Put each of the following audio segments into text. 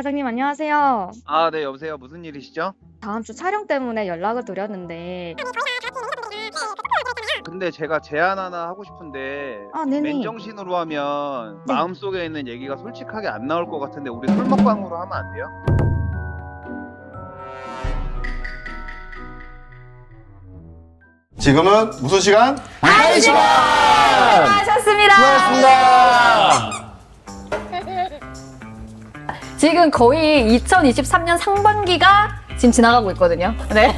과장님 안녕하세요. 아, 네, 여보세요. 무슨 일이시죠? 다음 주 촬영 때문에 연락을 드렸는데 근데 제가 제안 하나 하고 싶은데 아 네네 맨정신으로 하면 네. 마음속에 있는 얘기가 솔직하게 안 나올 것 같은데 우리 술 먹방으로 하면 안 돼요? 지금은 무슨 시간? 하셨습니다. 수고하셨습니다. 지금 거의 2023년 상반기가 지금 지나가고 있거든요. 네.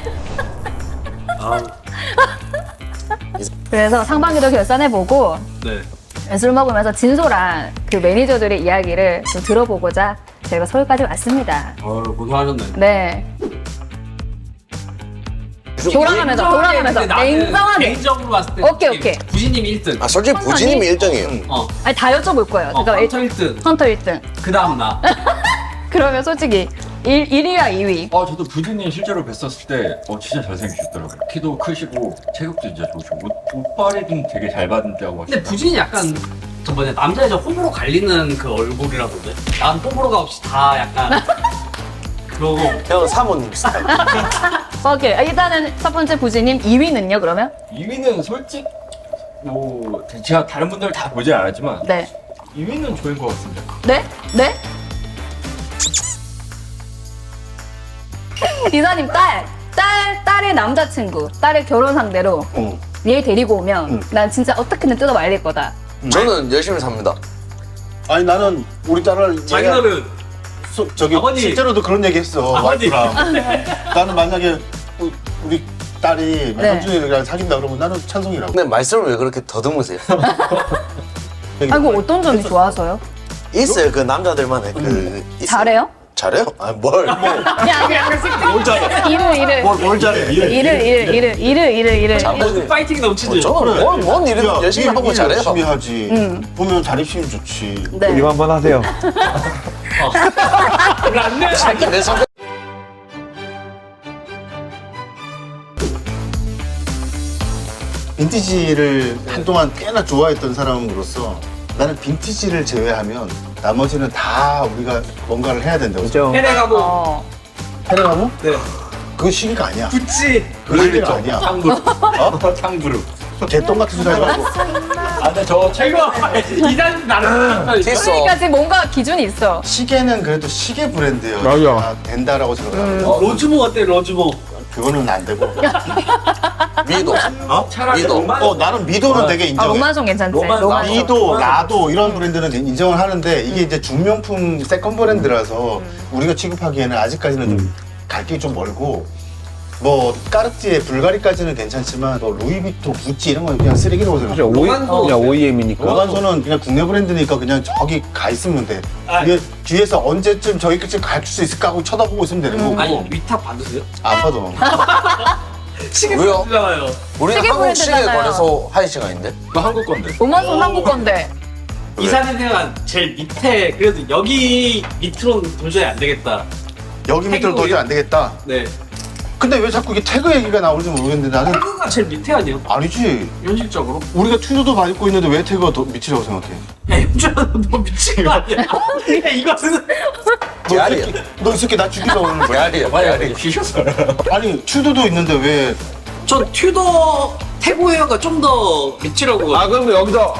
그래서 상반기도 결산해보고 네. 술 먹으면서 진솔한 그 매니저들의 이야기를 좀 들어보고자 저희가 서울까지 왔습니다. 어, 고생하셨네. 네. 돌아가면서, 돌아가면서, 냉정하게. 개인적으로 봤을 때 오케이, 오케이. 부진님이 1등. 아 솔직히 부진님이 1등이에요. 어, 아니, 다 여쭤볼 거예요. 어 그러니까 헌터 1등. 헌터 1등. 그 다음 나. 그러면 솔직히 1, 1위랑 2위. 어, 저도 부진님 실제로 뵀었을 때, 어, 진짜 잘생기셨더라고요. 키도 크시고, 체격도 진짜 좋으시고, 옷, 옷빨이 좀 되게 잘 받는다고 근데 하시더라고요. 부진이 약간 저 뭐냐 남자 여자 호불호 갈리는 그 얼굴이라던데. 난 호불호가 없이 다 약간 그러고 형 사모님 스타일. 오케이. 아, 일단은 첫 번째 부지님 2위는요, 그러면? 2위는 솔직, 뭐, 제가 다른 분들 다 보진 않았지만, 네. 2위는 좋은 것 같습니다. 네? 네? 이사님 딸, 딸, 딸의 남자친구, 딸의 결혼 상대로 응. 얘 데리고 오면 응. 난 진짜 어떻게든 뜯어 말릴 거다. 저는 열심히 삽니다. 아니 나는 우리 딸을 얘가 자기들은 소- 저기 아버님. 실제로도 그런 얘기 했어 아버님. 와이프랑 나는 만약에 우- 우리 딸이 네. 현준이랑 사귄다 그러면 나는 찬성이라고 근데 말씀을 왜 그렇게 더듬으세요? 아이고 어떤 점이 좋아서요? 있어요 그 남자들만의 그 있어요. 잘해요? 잘해요? 아 뭘? 야, 뭘 잘해 일을 일을 뭘, 뭘 잘해 일을 일을 일을 일을 일을 일을 잘하지. 파이팅이 넘치지. 저는 뭔, 뭔 일이든 야, 열심히 일- 하고 일 잘해요. 열심히 하지 응. 보면 자립심이 좋지 네. 한번 하세요. 란네. 자기 내 성격 빈티지를 한동안 꽤나 좋아했던 사람으로서 나는 빈티지를 제외하면 나머지는 다 우리가 뭔가를 해야 된다고 생각해 해내 가고 어. 해내가고? 네. 그거 시기가 아니야 구찌. 그 시기가 아니야 탕그룹. 어? 탕브루. 개똥 같은 소리 하지 말고 아, 근데 저 최고. 이단 나는 됐어. 그러니까 지금 뭔가 기준이 있어. 시계는 그래도 시계 브랜드예요 맞아. 아, 된다라고 생각하고 어, 로즈모 어때 로즈모? 그거는 안 되고 미도. 차라리 미도. 로만. 어 나는 미도는 되게 아 인정해 로만송 괜찮지? 로만- 로만송. 미도, 라도 이런 브랜드는 인정을 하는데 이게 이제 중명품 세컨 브랜드라서 우리가 취급하기에는 아직까지는 좀 갈 길이 좀 멀고 뭐 까르띠에 불가리까지는 괜찮지만 뭐 루이비토, 구찌 이런 건 그냥 쓰레기라고 생각해. 로만소. 그냥 OEM이니까. 로간소는 그냥 국내 브랜드니까 그냥 저기 가 있으면 돼. 아. 이게 뒤에서 언제쯤 저기까지 갈 수 있을까 하고 쳐다보고 있으면 되는 거고 아니 위탁 받으세요? 안 봐도. 시계 왜요? 받으잖아요. 우리는 시계 한국 시계 브랜드잖아요. 거래소 하이 시간인데. 그거 한국 건데. 로만송 한국 건데. 이사님 생각 제일 밑에 그래도 여기 밑으로는 도저히 안 되겠다. 여기 밑으로 도저히 안 되겠다. 네. 근데 왜 자꾸 이게 태그 얘기가 나오는지 모르겠는데 나는 태그가 제일 밑에 아니에요? 아니지. 현실적으로? 우리가 튜도도 받고 있는데 왜 태그가 더 밑이라고 생각해? 야, 현주야, 너 미친 거 아니야? 야, 이거는. 야리야. 너이 새끼 나 죽이려고 그러는 거야. 야리야. 빨리 야리. 쉬셨어요. 아니 튜도도 있는데 왜 전 튜더 태고 헤어가 좀더 밑이라고. 아 그럼 여기서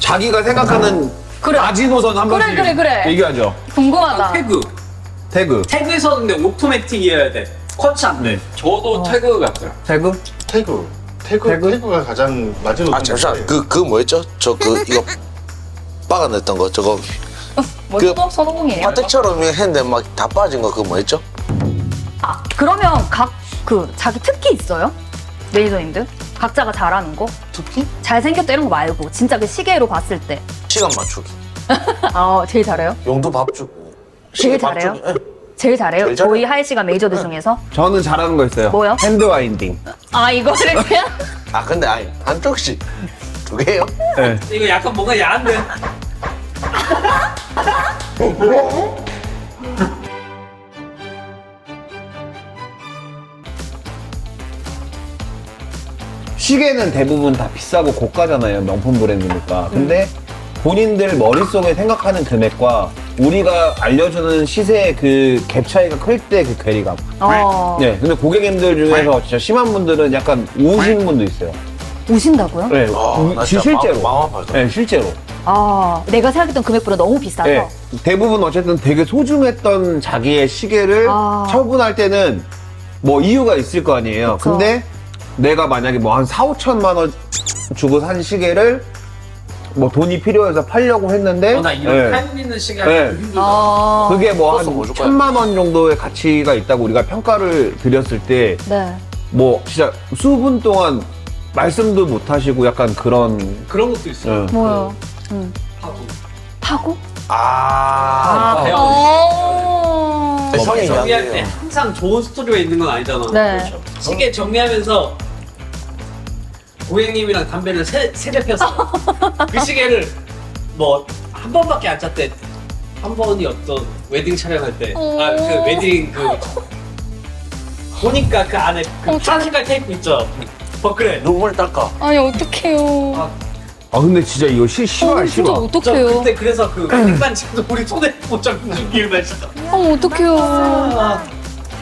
자기가 생각하는 그래. 마지노선 한 그래, 번씩 그래, 그래. 얘기하죠. 궁금하다. 태그. 태그. 태그에서는 근데 오토매틱이어야 돼. 커치 안 돼. 저도 태그 같아요. 태그? 태그 태그 태그? 가 가장 맞은 아 잠시만 그 그 뭐였죠? 저 그 이거 빠가 냈던 거 저거 뭐 그- 소동 소동공이에요? 화택처럼 했는데 막 다 빠진 거 그거 뭐였죠? 아, 그러면 각 그 자기 특기 있어요? 매니저님들? 각자가 잘하는 거? 특히 잘생겼다 이런 거 말고 진짜 그 시계로 봤을 때. 시간 맞추기. 아, 제일 잘해요? 용도 밥 주고. 제일 시계 밥 잘해요? 주기. 예. 제일 잘해요? 제일 잘해요. 저희 하이 시간 메이저들 중에서? 저는 잘하는 거 있어요. 뭐요? 핸드 와인딩. 아, 이거를 그냥? 아 근데 아니 한쪽씩 두 개요? 네. 이거 약간 뭔가 야한데. 시계는 대부분 다 비싸고 고가잖아요. 명품 브랜드니까. 근데 본인들 머릿속에 생각하는 금액과 우리가 알려주는 시세의 그 갭 차이가 클 때 그 괴리감. 어. 네, 근데 고객님들 중에서 진짜 심한 분들은 약간 우시는 분도 있어요. 우신다고요? 네, 아, 우- 진짜 실제로. 마음 아파서. 네, 실제로. 아, 내가 생각했던 금액보다 너무 비싸서. 네, 대부분 어쨌든 되게 소중했던 자기의 시계를 아. 처분할 때는 뭐 이유가 있을 거 아니에요. 그쵸. 근데 내가 만약에 뭐 한 4, 5천만 원 주고 산 시계를 뭐 돈이 필요해서 팔려고 했는데 어, 나 이런 네. 타임 있는 시간 네. 힘들다. 어. 그게 뭐한 써서 뭐 줄? 천만 원 정도의 가치가 있다고 우리가 평가를 드렸을 때 네. 뭐 진짜 수분 동안 말씀도 못 하시고 약간 그런 그런 것도 있어. 예. 뭐요? 음. 하고. 파고? 아, 아, 어. 네, 형이 정리할 때. 항상 좋은 스토리가 있는 건 아니잖아. 네. 시계 정리하면서 고객님이랑 담배를 세, 세대 폈어. 그 시계를 뭐 한 번밖에 안 찼대. 한 번이 어떤 웨딩 촬영할 때. 아, 그 웨딩 그. 보니까 그 안에 그 파란 색깔 테이프 있죠? 버클에. 눈물 닦아. 아니, 어떡해요. 아 근데 진짜 이거 시, 싫어 진짜 싫어 저 어떡해요. 그때 그래서 그 웨딩 반지도 우리 손에 못 잡는 기억나 진짜. 어, 어떡해요. 아,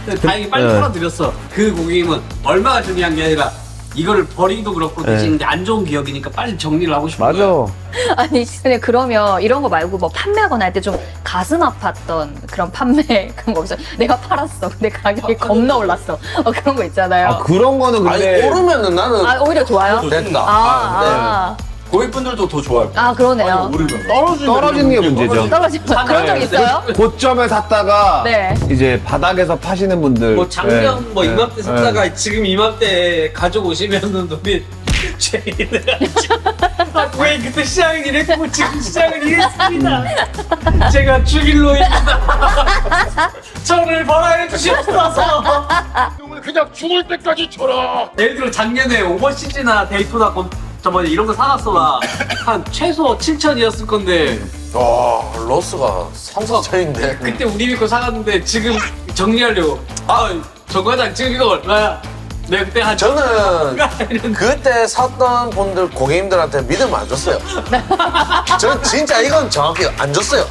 근데 다행히 빨리 네. 털어드렸어. 그 고객님은 얼마가 중요한 게 아니라 이거를 버리기도 그렇고 네. 대신 이제 안 좋은 기억이니까 빨리 정리를 하고 싶은 맞아 거야. 아니, 근데 그러면 이런 거 말고 뭐 판매하거나 할 때 좀 가슴 아팠던 그런 판매 그런 거 없어요? 내가 팔았어. 근데 가격이 겁나 올랐어. 어, 그런 거 있잖아요. 아 그런 거는 아니, 근데 오르면은 나는 아, 오히려 좋아요? 된다. 아, 네. 아, 고객분들도 더 좋아할 거예요. 아, 그러네요. 떨어지는 게 문제죠 떨어지면 그런 적 있어요? 고점에 샀다가 네. 이제 바닥에서 파시는 분들 뭐 작년 네. 뭐 네. 이맘때 네. 샀다가 지금 이맘때 가져오시면은 우리 죄인을 아, 왜 그때 시장은 이랬고 지금 시장은 이랬습니다. 제가 주길로입니다. 저를 벌하여 주시옵소서. 그냥 죽을 때까지 쳐라. 예를 들어 작년에 오버시즈나 데이토나 건 저번에 이런 거 사놨어 나 한 최소 7천이었을 건데 와, 로스가 3, 4천인데. 그때 우리 믿고 사갔는데 지금 정리하려고 아 정과장 지금 이거 얼마야? 내가 그때 한 저는 그때 샀던 분들 고객님들한테 믿음 안 줬어요. 저는 진짜 이건 정확히 안 줬어요.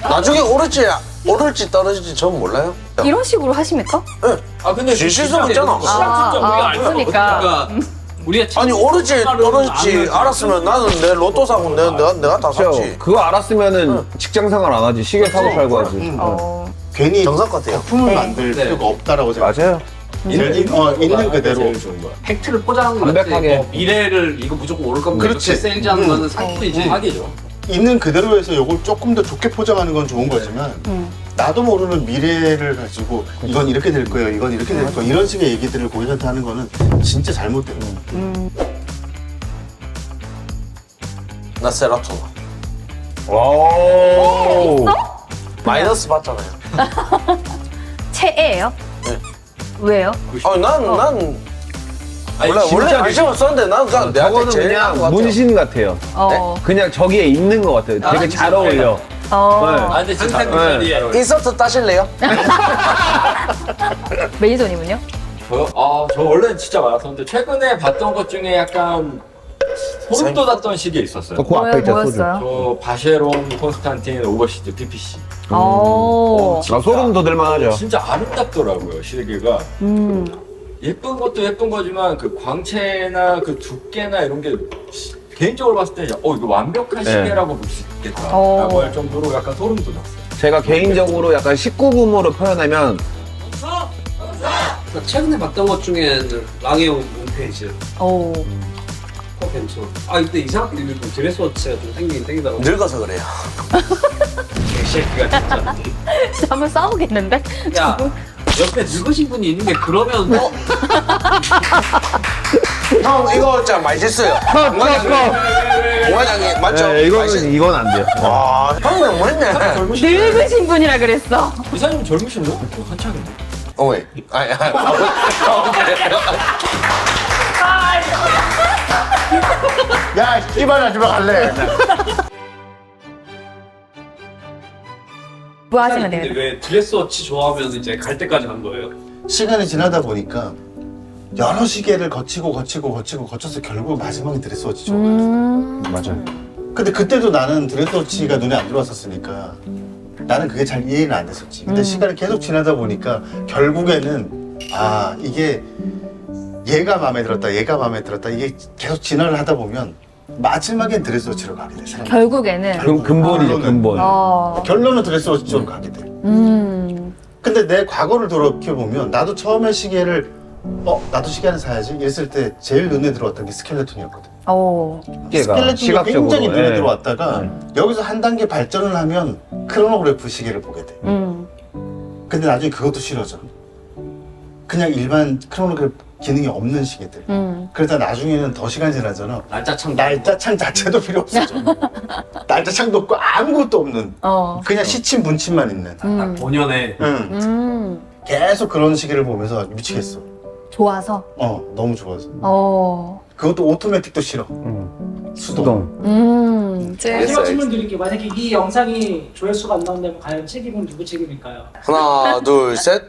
나중에 오를지 오를지 떨어질지 전 몰라요. 이런 식으로 하십니까? 아 근데 실수 없잖아. 시장 진짜 아, 우리가 아, 알잖아. 그러니까. 우리가 아니 오를지 떨어질지 알았으면 나는 내 로또 사고 내가 내가, 내가 다 그렇죠. 샀지. 그거 알았으면은 직장 생활 안 하지 시계 사고 팔고 하지 음. 어. 괜히 정상 같아요. 거품을 만들 네. 필요가 없다라고 생각. 맞아요 있는, 어, 있는 그대로. 팩트를 포장하는 거 담백하게. 뭐 미래를 이거 무조건 오를 겁니다. 그렇지. 이렇게 세일즈하는 거는 사기이지. 사기죠. 있는 그대로 해서 이걸 조금 더 좋게 포장하는 건 좋은 거지만 음. 나도 모르는 미래를 가지고 이건 이렇게 될 거예요, 이건 이렇게 될 거예요 이런 식의 얘기들을 고객한테 하는 거는 진짜 잘못된 거예요. 음. 나 세라토마. 오 마이너스 받잖아요. 최애예요? 네. 왜요? 아니 난난 아니, 원래 원래 진짜 관심 없었는데 난 그냥 내한테 저거는 제일 나은 것 그냥 같아요. 문신 같아요 어. 그냥 저기에 있는 것 같아요 되게 아, 잘. 어울려 어. 네. 아 근데 진짜 네. 문제이야. 인서트 따실래요? 매니저님은요? 저요? 아, 저 원래는 진짜 많았었는데 최근에 봤던 것 중에 약간 소름 돋았던 시기에 있었어요. 그 앞에 있잖아 소주 뭐였어요? 저 바쉐롬 콘스탄틴 오버시즈 PPC. 오. 아, 소름 돋을 만 하죠 진짜 아름답더라고요 시계가. 음. 예쁜 것도 예쁜 거지만 그 광채나 그 두께나 이런 게 개인적으로 봤을 때 어 이거 완벽한 네. 시계라고 볼 수 있겠다라고 어. 할 정도로 약간 소름 돋았어요. 제가 개인적으로 약간 19금으로 표현하면 최근에 봤던 것 중에는 랑해온 홈페이지. 오. 어 괜찮아. 아 근데 이상하게 요즘 드레스워치가 좀 땡기긴 땡기더라고. 늙어서 그래요. 개새끼가 진짜. 진짜 한번 싸우겠는데? 야 옆에 늙으신 분이 있는데 그러면 어? 형 이거 진짜 맛있어요. 공과장님, 공과장님 맞죠? 네, 이거는 맛있- 이건 안 돼요 와, 형은 뭐했네. 늙으신 분이라 그랬어. 이사님 젊으신데요? 한창인데. 어머니. 아니, 아니. 야, 씨발 집에 갈래. 뭐 하시면 근데 돼요? 왜 드레스워치 좋아하면 이제 갈 때까지 간 거예요? 시간이 지나다 보니까 여러 시계를 거치고 거치고 거치고 거쳐서 결국 마지막에 드레스워치 좋아. 음. 맞아요 근데 그때도 나는 드레스워치가 눈에 안 들어왔었으니까 나는 그게 잘 이해는 안 됐었지. 근데 음. 시간이 계속 지나다 보니까 결국에는 아 이게 얘가 마음에 들었다, 얘가 마음에 들었다 이게 계속 진화를 하다 보면 마지막엔 드레스워치로 가게 돼. 사람. 결국에는 그 근본이죠, 근본. 어. 결론은 드레스워치로 가게 돼. 음. 근데 내 과거를 돌이켜 보면 나도 처음에 시계를 어 나도 시계 하나 사야지 이랬을 때 제일 눈에 들어왔던 게 스켈레톤이었거든. 어. 시계가 스켈레톤이 시각적으로 굉장히 눈에 예. 들어왔다가 여기서 한 단계 발전을 하면 크로노그래프 시계를 보게 돼. 음. 근데 나중에 그것도 싫어져. 그냥 일반 크로노그래프 기능이 없는 시계들. 음. 그러다 나중에는 더 시간 지나잖아. 날짜창 날짜창 자체도 필요 없어져. 날짜창도 없고 아무것도 없는 어. 그냥 시침 분침만 있는. 딱 음. 본연의 응. 음. 계속 그런 시계를 보면서 미치겠어. 좋아서. 어 너무 좋아서. 어. 그것도 오토매틱도 싫어. 음. 수동. 수동. 음. 마지막 질문 드릴게요. 만약에 이 영상이 조회수가 안 나온다면 과연 책임은 누구 책임일까요? 하나 둘 셋.